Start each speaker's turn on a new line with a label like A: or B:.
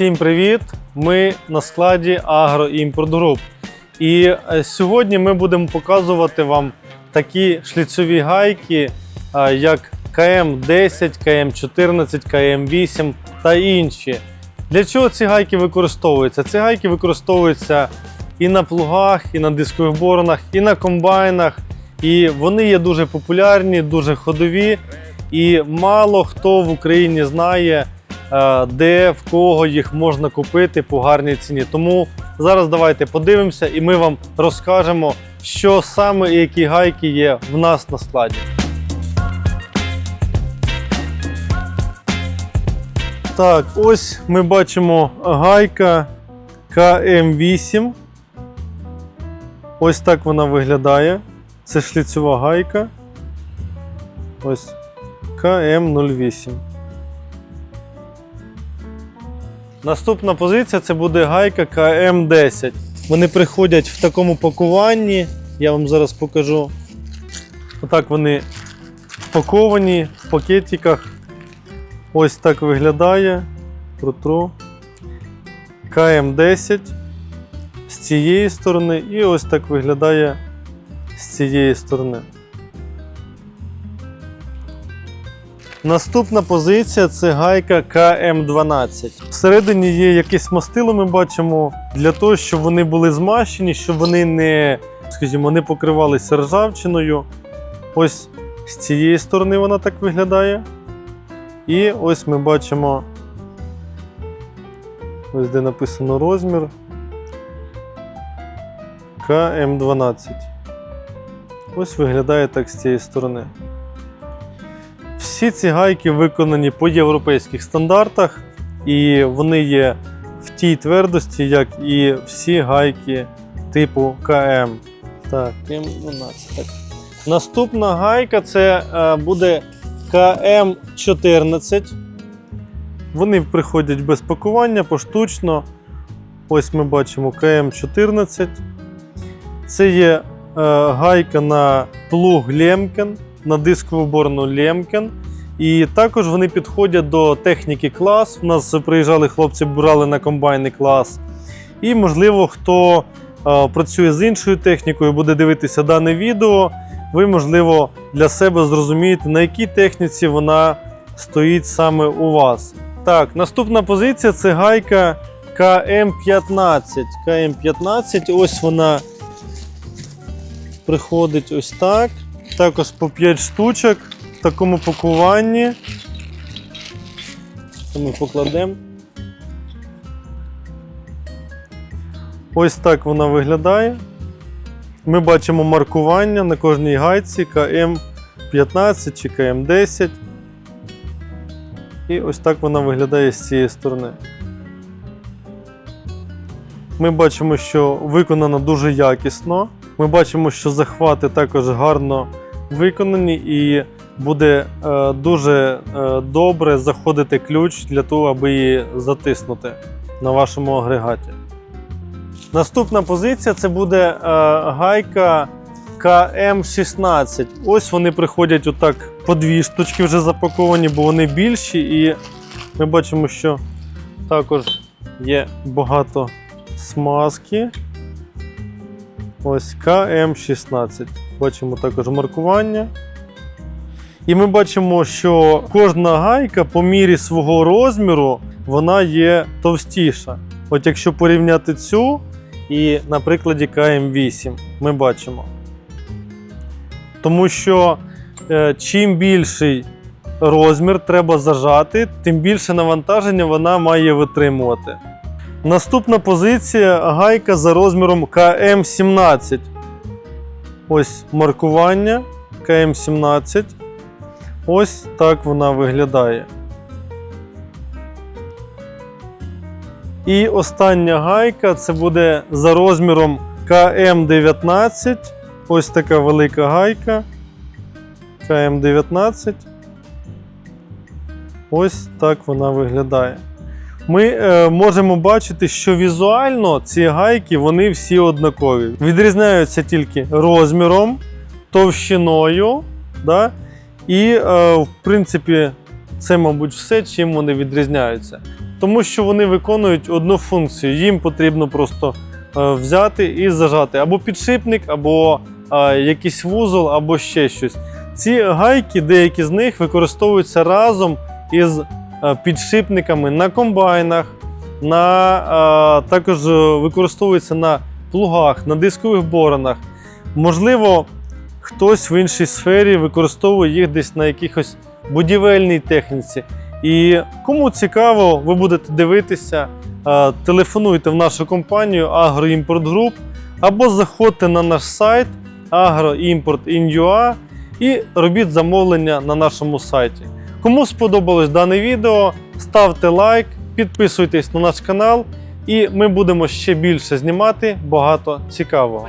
A: Всім привіт! Ми на складі Агроімпорт Груп. І е, сьогодні ми будемо показувати вам такі шліцові гайки, е, як КМ10, КМ14, КМ8 та інші. Для чого ці гайки використовуються? Ці гайки використовуються і на плугах, і на дискових боронах, і на комбайнах. І вони є дуже популярні, дуже ходові. І мало хто в Україні знає, де в кого їх можна купити по гарній ціні. Тому зараз давайте подивимося і ми вам розкажемо, що саме і які гайки є в нас на складі. Так, ось ми бачимо гайка КМ8. Ось так вона виглядає. Це шліцьова гайка. Ось КМ08. Наступна позиція це буде гайка КМ10. Вони приходять в такому пакуванні. Я вам зараз покажу. Отак вони впаковані в пакетиках. Ось так виглядає. Протру. КМ10 з цієї сторони, і ось так виглядає з цієї сторони. Наступна позиція це гайка КМ12. Всередині є якесь мастило, ми бачимо, для того, щоб вони були змащені, щоб вони не, скажімо, не покривалися ржавчиною. Ось з цієї сторони вона так виглядає. І ось ми бачимо, ось де написано розмір КМ12. Ось виглядає так з цієї сторони. Всі ці гайки виконані по європейських стандартах, і вони є в тій твердості, як і всі гайки типу КМ. Так, КМ12. Так. Наступна гайка це е, буде КМ14. Вони приходять без пакування поштучно. Ось ми бачимо КМ14. Це є е, гайка на плуг Лемкен, на дискову борну Лемкен. І також вони підходять до техніки клас. У нас приїжджали хлопці, брали на комбайни клас. І, можливо, хто е, працює з іншою технікою, буде дивитися дане відео. Ви, можливо, для себе зрозумієте, на якій техніці вона стоїть саме у вас. Так, наступна позиція це гайка КМ15. КМ15, ось вона приходить ось так. Також по 5 штучок в такому пакуванні. Це ми покладемо. Ось так вона виглядає. Ми бачимо маркування на кожній гайці КМ15 чи КМ10. І ось так вона виглядає з цієї сторони. Ми бачимо, що виконано дуже якісно. Ми бачимо, що захвати також гарно виконані, і буде е, дуже е, добре заходити ключ для того, аби її затиснути на вашому агрегаті. Наступна позиція це буде е, гайка КМ16. Ось вони приходять отак по дві штучки вже запаковані, бо вони більші, і ми бачимо, що також є багато смазки. Ось КМ16. Бачимо також маркування. І ми бачимо, що кожна гайка по мірі свого розміру вона є товстіша. От якщо порівняти цю і на прикладі КМ8, ми бачимо. Тому що е, чим більший розмір треба зажати, тим більше навантаження вона має витримувати. Наступна позиція гайка за розміром КМ17. Ось маркування КМ17. Ось так вона виглядає. І остання гайка це буде за розміром КМ19. Ось така велика гайка. КМ19. Ось так вона виглядає. Ми е, можемо бачити, що візуально ці гайки вони всі однакові. Відрізняються тільки розміром, товщиною. Да? І, е, в принципі, це, мабуть, все, чим вони відрізняються. тому що вони виконують одну функцію. Їм потрібно просто е, взяти і зажати або підшипник, або е, якийсь вузол, або ще щось. Ці гайки, деякі з них використовуються разом із підшипниками на комбайнах, на, також використовуються на плугах, на дискових боронах. Можливо, хтось в іншій сфері використовує їх десь на якихось будівельній техніці. І кому цікаво, ви будете дивитися, е, телефонуйте в нашу компанію Agroimport Group або заходьте на наш сайт agroimport.in.ua і робіть замовлення на нашому сайті. Кому сподобалось дане відео, ставте лайк, підписуйтесь на наш канал, і ми будемо ще більше знімати багато цікавого.